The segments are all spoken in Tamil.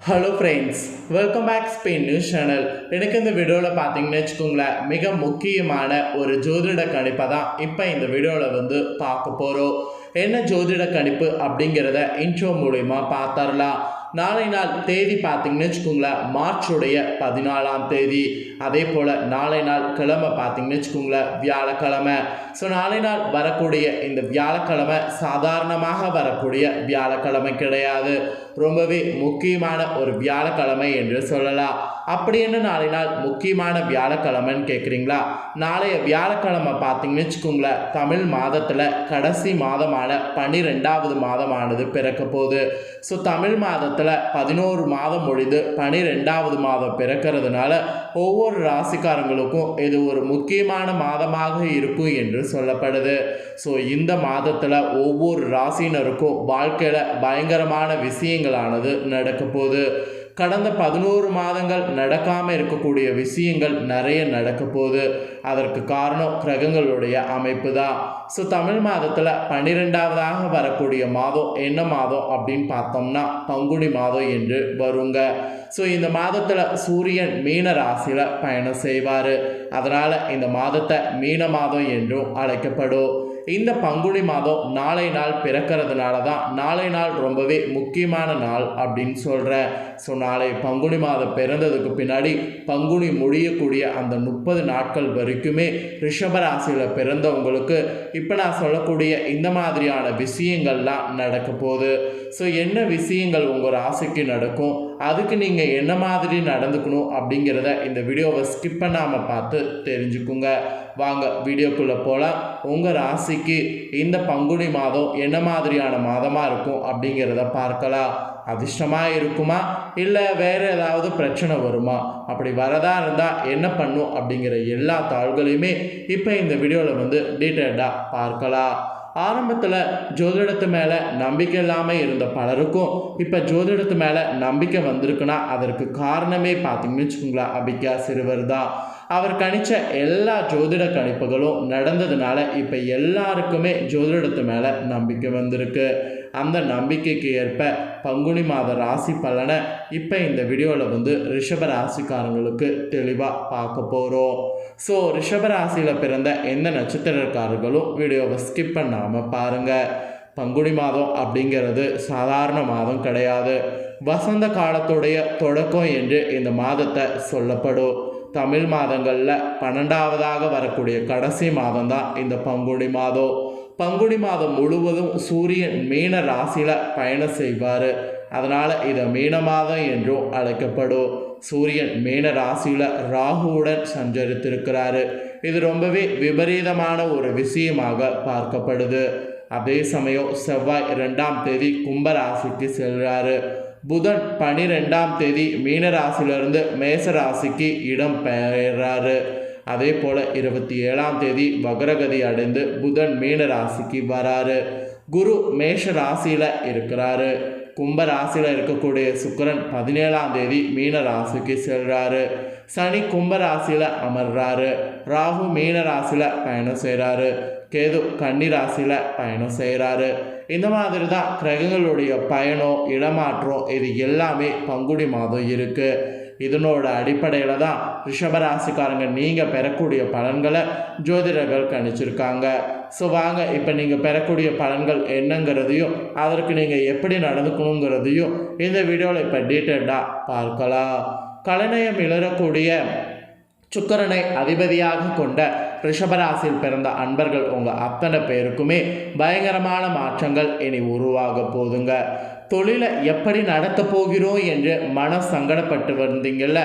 Hello friends welcome back Spain news channel எனக்கு இந்த வீடியோவில் பார்த்தீங்கன்னு வச்சுக்கோங்களேன் மிக முக்கியமான ஒரு ஜோதிட கணிப்பை தான் இப்போ இந்த வீடியோவில் வந்து பார்க்க போகிறோம் என்ன ஜோதிட கணிப்பு அப்படிங்கிறத இன்ட்ரோ மூலிமா பார்த்தரலாம் நாளை நாள் தேதி பார்த்தீங்கன்னு வச்சுக்கோங்களேன் மார்ச்சுடைய பதினாலாம் தேதி. அதே போல் நாளை நாள் கிழமை பார்த்தீங்கன்னு வச்சுக்கோங்களேன் வியாழக்கிழமை. ஸோ நாளை நாள் வரக்கூடிய இந்த வியாழக்கிழமை சாதாரணமாக வரக்கூடிய வியாழக்கிழமை கிடையாது. ரொம்பவே முக்கியமான ஒரு வியாழக்கிழமை என்று சொல்லலாம். அப்படி என்ன நாளை நாள் முக்கியமான வியாழக்கிழமைன்னு கேட்குறீங்களா நாளைய வியாழக்கிழமை பார்த்தீங்கன்னு வச்சுக்கோங்களேன் தமிழ் மாதத்தில் கடைசி மாதமான பன்னிரெண்டாவது மாதமானது பிறக்க போகுது. ஸோ தமிழ் மாதத்தில் பதினோரு மாதம் முடிந்து பனிரெண்டாவது மாதம் பிறக்கிறதுனால ஒவ்வொரு ராசிக்காரங்களுக்கும் இது ஒரு முக்கியமான மாதமாக இருக்கும் என்று சொல்லப்படுது. ஸோ இந்த மாதத்தில் ஒவ்வொரு ராசியினருக்கும் வாழ்க்கையில் பயங்கரமான விஷயங்களானது நடக்க போகுது. கடந்த பதினோரு மாதங்கள் நடக்காமல் இருக்கக்கூடிய விஷயங்கள் நிறைய நடக்க போகுது. அதற்கு காரணம் கிரகங்களுடைய அமைப்பு தான். ஸோ தமிழ் மாதத்தில் பன்னிரெண்டாவதாக வரக்கூடிய மாதம் என்ன மாதம் அப்படின்னு பார்த்தோம்னா பங்குனி மாதம் என்று வருங்க. ஸோ இந்த மாதத்தில் சூரியன் மீன ராசியில் பயணம் செய்வார். அதனால் இந்த மாதத்தை மீன மாதம் என்றும் அழைக்கப்படும். இந்த பங்குனி மாதம் நாளை நாள் பிறக்கிறதுனால தான் நாளை நாள் ரொம்பவே முக்கியமான நாள் அப்படின்னு சொல்கிறேன் ஸோ நாளை பங்குனி மாதம் பிறந்ததுக்கு பின்னாடி பங்குனி முடியக்கூடிய அந்த முப்பது நாட்கள் வரைக்குமே ரிஷபராசியில் பிறந்தவங்களுக்கு இப்போ நான் சொல்லக்கூடிய இந்த மாதிரியான விஷயங்கள்லாம் நடக்க போகுது. ஸோ என்ன விஷயங்கள் உங்கள் ராசிக்கு நடக்கும்? அதுக்கு நீங்கள் என்ன மாதிரி நடந்துக்கணும் அப்படிங்கிறத இந்த வீடியோவை ஸ்கிப் பண்ணாமல் பார்த்து தெரிஞ்சுக்குங்க. வாங்க வீடியோக்குள்ளே போகலாம் உங்கள் ராசிக்கு இந்த பங்குனி மாதம் என்ன மாதிரியான மாதமாக இருக்கும் அப்படிங்கிறத பார்க்கலாம். அதிர்ஷ்டமாக இருக்குமா? இல்லை வேறு ஏதாவது பிரச்சனை வருமா? அப்படி வரதா இருந்தால் என்ன பண்ணும் அப்படிங்கிற எல்லா தாள்களையுமே இப்போ இந்த வீடியோவில் வந்து டீட்டெயில்டாக பார்க்கலாம். ஆரம்பத்தில் ஜோதிடத்து மேலே நம்பிக்கை இல்லாமல் இருந்த பலருக்கும் இப்போ ஜோதிடத்து மேலே நம்பிக்கை வந்திருக்குன்னா அதற்கு காரணமே பார்த்தீங்கன்னு வச்சுக்கோங்களேன் அபிகா சிறுவர் தான். அவர் கணிச்ச எல்லா ஜோதிட கணிப்புகளும் நடந்ததுனால இப்போ எல்லாருக்குமே ஜோதிடத்து மேலே நம்பிக்கை வந்திருக்கு. அந்த நம்பிக்கைக்கு ஏற்ப பங்குனி மாத ராசி பலனை இப்போ இந்த வீடியோவில் வந்து ரிஷப ராசிக்காரங்களுக்கு தெளிவாக பார்க்க போகிறோம் ஸோ ரிஷப ராசியில் பிறந்த எந்த நட்சத்திரக்காரர்களும் வீடியோவை ஸ்கிப் பண்ணாமல் பாருங்கள் பங்குனி மாதம் அப்படிங்கிறது சாதாரண மாதம் கிடையாது. வசந்த காலத்துடைய தொடக்கம் என்று இந்த மாதத்தை சொல்லப்படும். தமிழ் மாதங்களில் பன்னெண்டாவதாக வரக்கூடிய கடைசி மாதம் தான் இந்த பங்குனி மாதம். பங்குனி மாதம் முழுவதும் சூரியன் மீன ராசியில் பயணம் செய்வார். அதனால் இதை மீன மாதம் என்றும் அழைக்கப்படும். சூரியன் மீன ராசியில் ராகுவுடன் சஞ்சரித்திருக்கிறாரு. இது ரொம்பவே விபரீதமான ஒரு விஷயமாக பார்க்கப்படுது. அதே சமயம் செவ்வாய் ரெண்டாம் தேதி கும்பராசிக்கு செல்கிறாரு புதன் பனிரெண்டாம் தேதி மீனராசிலிருந்து மேசராசிக்கு மேச ராசிக்கு இடம் பெயர்றாரு. அதே போல் இருபத்தி ஏழாம் தேதி வக்ரகதி அடைந்து புதன் மீன ராசிக்கு வராரு. குரு மேஷ ராசியில் இருக்கிறாரு. கும்ப ராசியில் இருக்கக்கூடிய சுக்கரன் பதினேழாம் தேதி மீன ராசிக்கு செல்கிறாரு சனி கும்ப ராசியில் அமர்றாரு. ராகு மீன ராசியில் பயணம் செய்கிறாரு கேது கன்னி ராசியில் பயணம் செய்கிறாரு இந்த மாதிரி தான் கிரகங்களுடைய பயணம் இடமாற்றம் இது எல்லாமே பங்குடி மாதம் இருக்குது இதனோட அடிப்படையில் தான் ரிஷபராசிக்காரங்க நீங்கள் பெறக்கூடிய பலன்களை ஜோதிடர்கள் கணிச்சிருக்காங்க. ஸோ வாங்க இப்போ நீங்கள் பெறக்கூடிய பலன்கள் என்னங்கிறதையும் அதற்கு நீங்கள் எப்படி நடந்துக்கணுங்கிறதையும் இந்த வீடியோவில் இப்போ டீட்டெயில்டாக பார்க்கலாம். கலநயம் இழறக்கூடிய சுக்கரனை அதிபதியாக கொண்ட ரிஷபராசியில் பிறந்த அன்பர்கள் உங்கள் அத்தனை பேருக்குமே பயங்கரமான மாற்றங்கள் இனி உருவாக போதுங்க. தொழிலை எப்படி நடத்த போகிறோம் என்று மன சங்கடப்பட்டு வந்தீங்கல்ல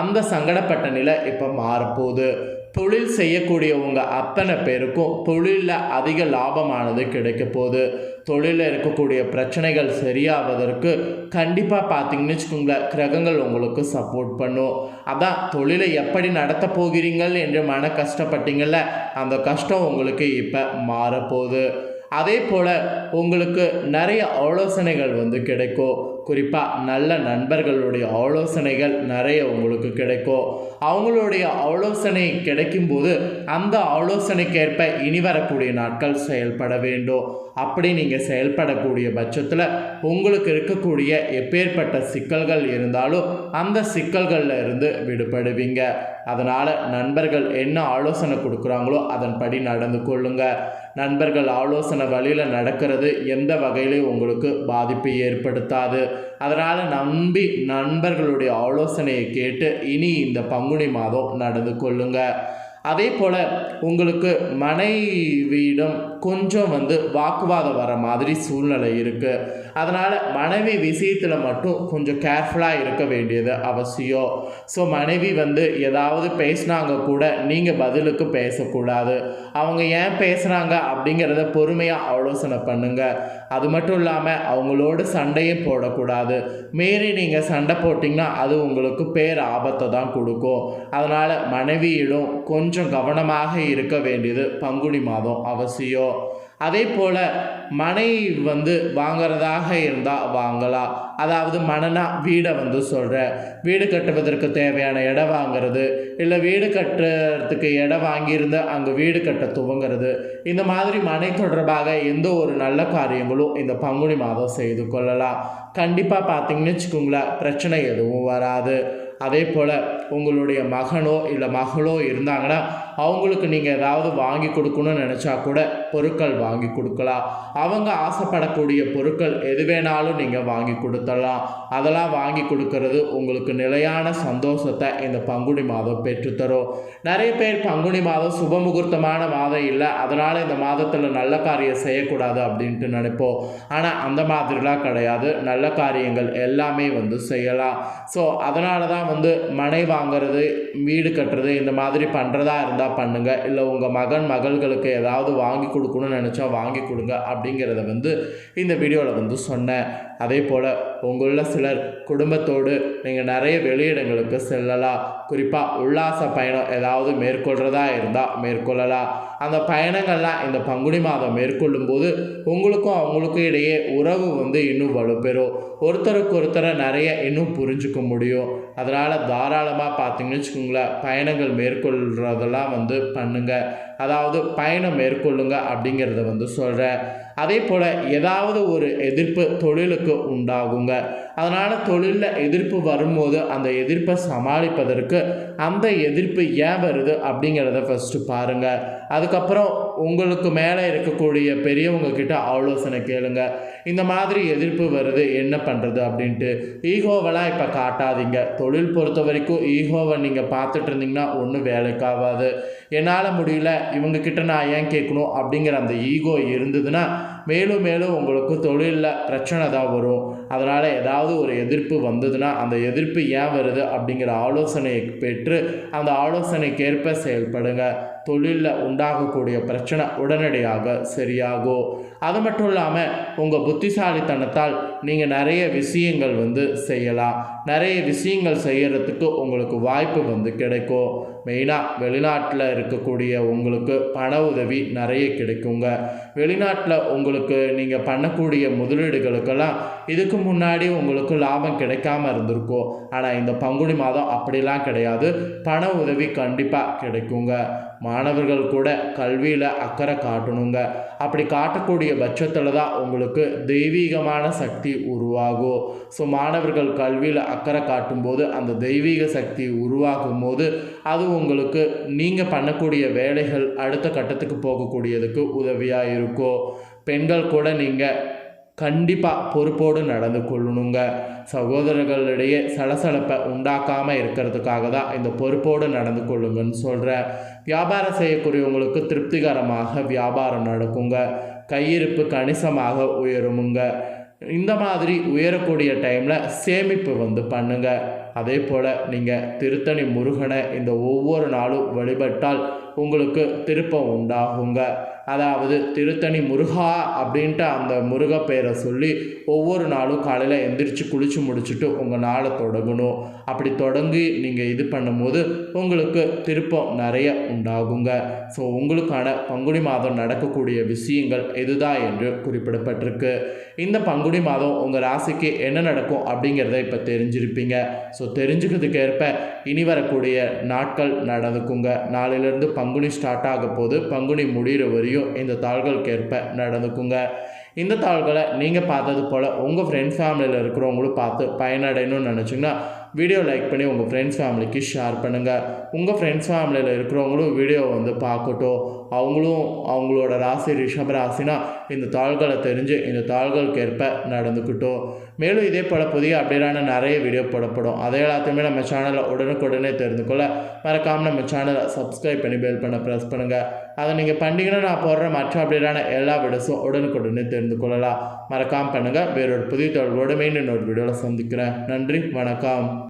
அந்த சங்கடப்பட்ட நிலை இப்போ மாறப்போகுது. தொழில் செய்யக்கூடிய உங்கள் அத்தனை பேருக்கும் தொழிலில் அதிக லாபமானது கிடைக்க போகுது. தொழிலில் இருக்கக்கூடிய பிரச்சனைகள் சரியாவதற்கு கண்டிப்பாக பார்த்தீங்கன்னு வச்சுக்கோங்களேன் கிரகங்கள் உங்களுக்கு சப்போர்ட் பண்ணும். அதான் தொழிலை எப்படி நடத்த போகிறீங்கள் என்று மன கஷ்டப்பட்டீங்கள அந்த கஷ்டம் உங்களுக்கு இப்போ மாறப்போகுது. அதே போல் உங்களுக்கு நிறைய ஆலோசனைகள் வந்து கிடைக்கும். குறிப்பாக நல்ல நண்பர்களுடைய ஆலோசனைகள் நிறைய உங்களுக்கு கிடைக்கும். அவங்களுடைய ஆலோசனை கிடைக்கும்போது அந்த ஆலோசனைக்கேற்ப இனி வரக்கூடிய நாட்கள் செயல்பட வேண்டும். அப்படி நீங்கள் செயல்படக்கூடிய பட்சத்தில் உங்களுக்கு இருக்கக்கூடிய எப்பேற்பட்ட சிக்கல்கள் இருந்தாலும் அந்த சிக்கல்களில் இருந்து விடுபடுவீங்க. அதனால் நண்பர்கள் என்ன ஆலோசனை கொடுக்குறாங்களோ அதன்படி நடந்து கொள்ளுங்க. நண்பர்கள் ஆலோசனை வழியில் நடக்கிறது எந்த வகையிலையும் உங்களுக்கு பாதிப்பை ஏற்படுத்தாது. அதனால் நம்பி நண்பர்களுடைய ஆலோசனையை கேட்டு இனி இந்த பங்குனி மாதம் நடந்து கொள்ளுங்க. அதே போல் உங்களுக்கு மனைவியிடம் கொஞ்சம் வந்து வாக்குவாதம் வர மாதிரி சூழ்நிலை இருக்குது அதனால் மனைவி விஷயத்தில் மட்டும் கொஞ்சம் கேர்ஃபுல்லாக இருக்க வேண்டியது அவசியம். ஸோ மனைவி வந்து ஏதாவது பேசினாங்க கூட நீங்கள் பதிலுக்கு பேசக்கூடாது. அவங்க ஏன் பேசுகிறாங்க அப்படிங்கிறத பொறுமையாக ஆலோசனை பண்ணுங்கள் அது மட்டும் இல்லாமல் அவங்களோட சண்டையும் போடக்கூடாது. மீறி நீங்கள் சண்டை போட்டிங்கன்னா அது உங்களுக்கு பேர் ஆபத்தை தான் கொடுக்கும். அதனால் மனைவியிடம் கொஞ்சம் கவனமாக இருக்க வேண்டியது பங்குனி மாதம் அவசியம். அதே போல் மனை வந்து வாங்கிறதாக இருந்தால் வாங்கலாம் அதாவது மனனா வீடை வந்து சொல்கிறேன் வீடு கட்டுவதற்கு தேவையான இடம் வாங்குறது. இல்லை வீடு கட்டுறதுக்கு இடம் வாங்கியிருந்து அங்கே வீடு கட்ட துவங்கிறது. இந்த மாதிரி மனை தொடர்பாக எந்த ஒரு நல்ல காரியங்களும் இந்த பங்குனி மாதம் செய்து கொள்ளலாம். கண்டிப்பாக பார்த்தீங்கன்னு வச்சுக்கோங்களேன் பிரச்சனை எதுவும் வராது. அதே போல் உங்களுடைய மகனோ இல்லை மகளோ இருந்தாங்கன்னா அவங்களுக்கு நீங்கள் ஏதாவது வாங்கி கொடுக்கணும்னு நினச்சா கூட பொருட்கள் வாங்கி கொடுக்கலாம். அவங்க ஆசைப்படக்கூடிய பொருட்கள் எது வேணாலும் நீங்கள் வாங்கி கொடுத்தலாம் அதெல்லாம் வாங்கி கொடுக்கறது உங்களுக்கு நிலையான சந்தோஷத்தை இந்த பங்குனி மாதம் பெற்றுத்தரும். நிறைய பேர் பங்குனி மாதம் சுப முகூர்த்தமான மாதம் இல்லை. அதனால் இந்த மாதத்தில் நல்ல காரியம் செய்யக்கூடாது அப்படின்ட்டு நினைப்போம். ஆனால் அந்த மாதிரிலாம் கிடையாது. நல்ல காரியங்கள் எல்லாமே வந்து செய்யலாம். ஸோ அதனால தான் வந்து மனை வாங்குறது வீடு கட்டுறது இந்த மாதிரி பண்ணுறதா இருந்தால் பண்ணுங்கள் இல்லை உங்கள் மகன் மகள்களுக்கு ஏதாவது வாங்கி கொடுக்கணும்னு நினச்சா வாங்கி கொடுங்க அப்படிங்கிறத வந்து இந்த வீடியோவில் வந்து சொன்னேன். அதே போல் உங்களில் சிலர் குடும்பத்தோடு நீங்கள் நிறைய வெளியிடங்களுக்கு செல்லலாம் குறிப்பாக உல்லாச பயணம் ஏதாவது மேற்கொள்கிறதா இருந்தால் மேற்கொள்ளலாம் அந்த பயணங்கள்லாம் இந்த பங்குனி மாதம் மேற்கொள்ளும்போது உங்களுக்கும் அவங்களுக்கும் இடையே உறவு வந்து இன்னும் வலுப்பெறும். ஒருத்தருக்கு ஒருத்தரை நிறைய இன்னும் புரிஞ்சுக்க முடியும். அதனால் தாராளமாக பார்த்தீங்கன்னு வச்சுக்கோங்களேன் பயணங்கள் மேற்கொள்கிறதெல்லாம் வந்து பண்ணுங்கள் அதாவது பயணம் மேற்கொள்ளுங்க அப்படிங்கிறத வந்து சொல்கிறேன் அதே போல் ஏதாவது ஒரு எதிர்ப்பு தொழிலுக்கு உண்டாகுங்க. அதனால் தொழிலில் எதிர்ப்பு வரும்போது அந்த எதிர்ப்பை சமாளிப்பதற்கு அந்த எதிர்ப்பு ஏன் வருது அப்படிங்கிறத ஃபஸ்ட்டு பாருங்கள் அதுக்கப்புறம் உங்களுக்கு மேலே இருக்கக்கூடிய பெரியவங்க கிட்ட ஆலோசனை கேளுங்க. இந்த மாதிரி எதிர்ப்பு வருது என்ன பண்ணுறது அப்படின்ட்டு. ஈகோவெல்லாம் இப்போ காட்டாதீங்க. தொழில் பொறுத்த வரைக்கும் ஈகோவை நீங்கள் பார்த்துட்டு இருந்தீங்கன்னா ஒன்றும் வேலைக்காகாது. என்னால் முடியல இவங்கக்கிட்ட நான் ஏன் கேட்கணும் அப்படிங்கிற அந்த ஈகோ இருந்ததுன்னா மேலும் மேலும் உங்களுக்கு தொழிலில் பிரச்சனை தான் வரும். அதனால் ஏதாவது ஒரு எதிர்ப்பு வந்ததுன்னா அந்த எதிர்ப்பு ஏன் வருது அப்படிங்கிற ஆலோசனையை பெற்று அந்த ஆலோசனைக்கேற்ப செயல்படுங்க. தொழிலில் உண்டாகக்கூடிய பிரச்சனை உடனடியாக சரியாகும் அது மட்டும் இல்லாமல் உங்கள் புத்திசாலித்தனத்தால் நீங்கள் நிறைய விஷயங்கள் வந்து செய்யலாம். நிறைய விஷயங்கள் செய்கிறதுக்கு உங்களுக்கு வாய்ப்பு வந்து கிடைக்கும். மெயினாக வெளிநாட்டில் இருக்கக்கூடிய உங்களுக்கு பண உதவி நிறைய கிடைக்குங்க. வெளிநாட்டில் உங்களுக்கு நீங்கள் பண்ணக்கூடிய முதலீடுகளுக்கெல்லாம் இதுக்கு முன்னாடி உங்களுக்கு லாபம் கிடைக்காம இருந்திருக்கும். ஆனால் இந்த பங்குனி மாதம் அப்படிலாம் கிடையாது. பண உதவி கண்டிப்பாக கிடைக்குங்க. மா மாணவர்கள் கூட கல்வியில் அக்கறை காட்டணுங்க. அப்படி காட்டக்கூடிய பட்சத்தில் தான் உங்களுக்கு தெய்வீகமான சக்தி உருவாகும். ஸோ மாணவர்கள் கல்வியில் அக்கறை காட்டும்போது அந்த தெய்வீக சக்தி உருவாகும் போது அது உங்களுக்கு நீங்கள் பண்ணக்கூடிய வேலைகள் அடுத்த கட்டத்துக்கு போகக்கூடியதுக்கு உதவியாக இருக்கும். பெண்கள் கூட நீங்கள் கண்டிப்பாக பொறுப்போடு நடந்து கொள்ளணுங்க. சகோதரர்களிடையே சலசலப்பை உண்டாக்காமல் இருக்கிறதுக்காக தான் இந்த பொறுப்போடு நடந்து கொள்ளுங்கன்னு சொல்கிறேன் வியாபாரம் செய்யக்கூடியவங்களுக்கு திருப்திகரமாக வியாபாரம் நடக்குங்க. கையிருப்பு கணிசமாக உயருமுங்க. இந்த மாதிரி உயரக்கூடிய டைமில் சேமிப்பு வந்து பண்ணுங்க. அதே போல் நீங்கள் திருத்தணி முருகனை இந்த ஒவ்வொரு நாளும் வழிபட்டால் உங்களுக்கு திருப்பம் உண்டாகுங்க. அதாவது திருத்தணி முருகா அப்படின்ட்டு அந்த முருக பெயரை சொல்லி ஒவ்வொரு நாளும் காலையில் எந்திரிச்சு குளித்து முடிச்சுட்டு உங்கள் நாளை தொடங்கணும். அப்படி தொடங்கி நீங்கள் இது பண்ணும்போது உங்களுக்கு திருப்பம் நிறைய உண்டாகுங்க. ஸோ உங்களுக்கான பங்குனி மாதம் நடக்கக்கூடிய விஷயங்கள் இதுதான் என்று குறிப்பிடப்பட்டிருக்கு. இந்த பங்குனி மாதம் உங்கள் ராசிக்கு என்ன நடக்கும் அப்படிங்கிறத இப்போ தெரிஞ்சிருப்பீங்க. ஸோ தெரிஞ்சுக்கிறதுக்கு ஏற்ப இனி வரக்கூடிய நாட்கள் நடந்துக்குங்க. நாளையிலேருந்து பங்குனி ஸ்டார்ட் ஆக போது பங்குனி முடிகிற வரையும் இந்த தாள்களுக்கேற்ப நடந்துக்குங்க. இந்த தாள்களை நீங்கள் பார்த்தது போல் உங்கள் ஃப்ரெண்ட்ஸ் ஃபேமிலியில் இருக்கிறவங்களும் பார்த்து பயனடையணும்னு நினச்சிங்கன்னா வீடியோ லைக் பண்ணி உங்கள் ஃப்ரெண்ட்ஸ் ஃபேமிலிக்கு ஷேர் பண்ணுங்கள் உங்கள் ஃப்ரெண்ட்ஸ் ஃபேமிலியில் இருக்கிறவங்களும் வீடியோ வந்து பார்க்கட்டும். அவங்களும் அவங்களோட ராசி ரிஷப ராசினா இந்த தாள்களை தெரிஞ்சு இந்த தாள்களுக்கு ஏற்ப நடந்துக்கிட்டோம். மேலும் இதே போல் புதிய அப்டேட்டான நிறைய வீடியோ போடப்படும். அதை எல்லாத்தையுமே நம்ம சேனலில் உடனுக்குடனே தெரிந்து கொள்ள மறக்காமல் நம்ம சேனலை சப்ஸ்கிரைப் பண்ணி பெல் பண்ண ப்ரெஸ் பண்ணுங்கள் அதை நீங்கள் பண்ணிங்கன்னா நான் போடுற மற்ற அப்டேட்டான எல்லா வீடியோஸும் உடனுக்குடனே தெரிந்து கொள்ளலாம். மறக்காமல் பண்ணுங்கள் வேறொரு புதிய தொடர்போடு மீண்டும் இன்னொரு வீடியோவில் சந்திக்கிறேன். நன்றி வணக்கம்.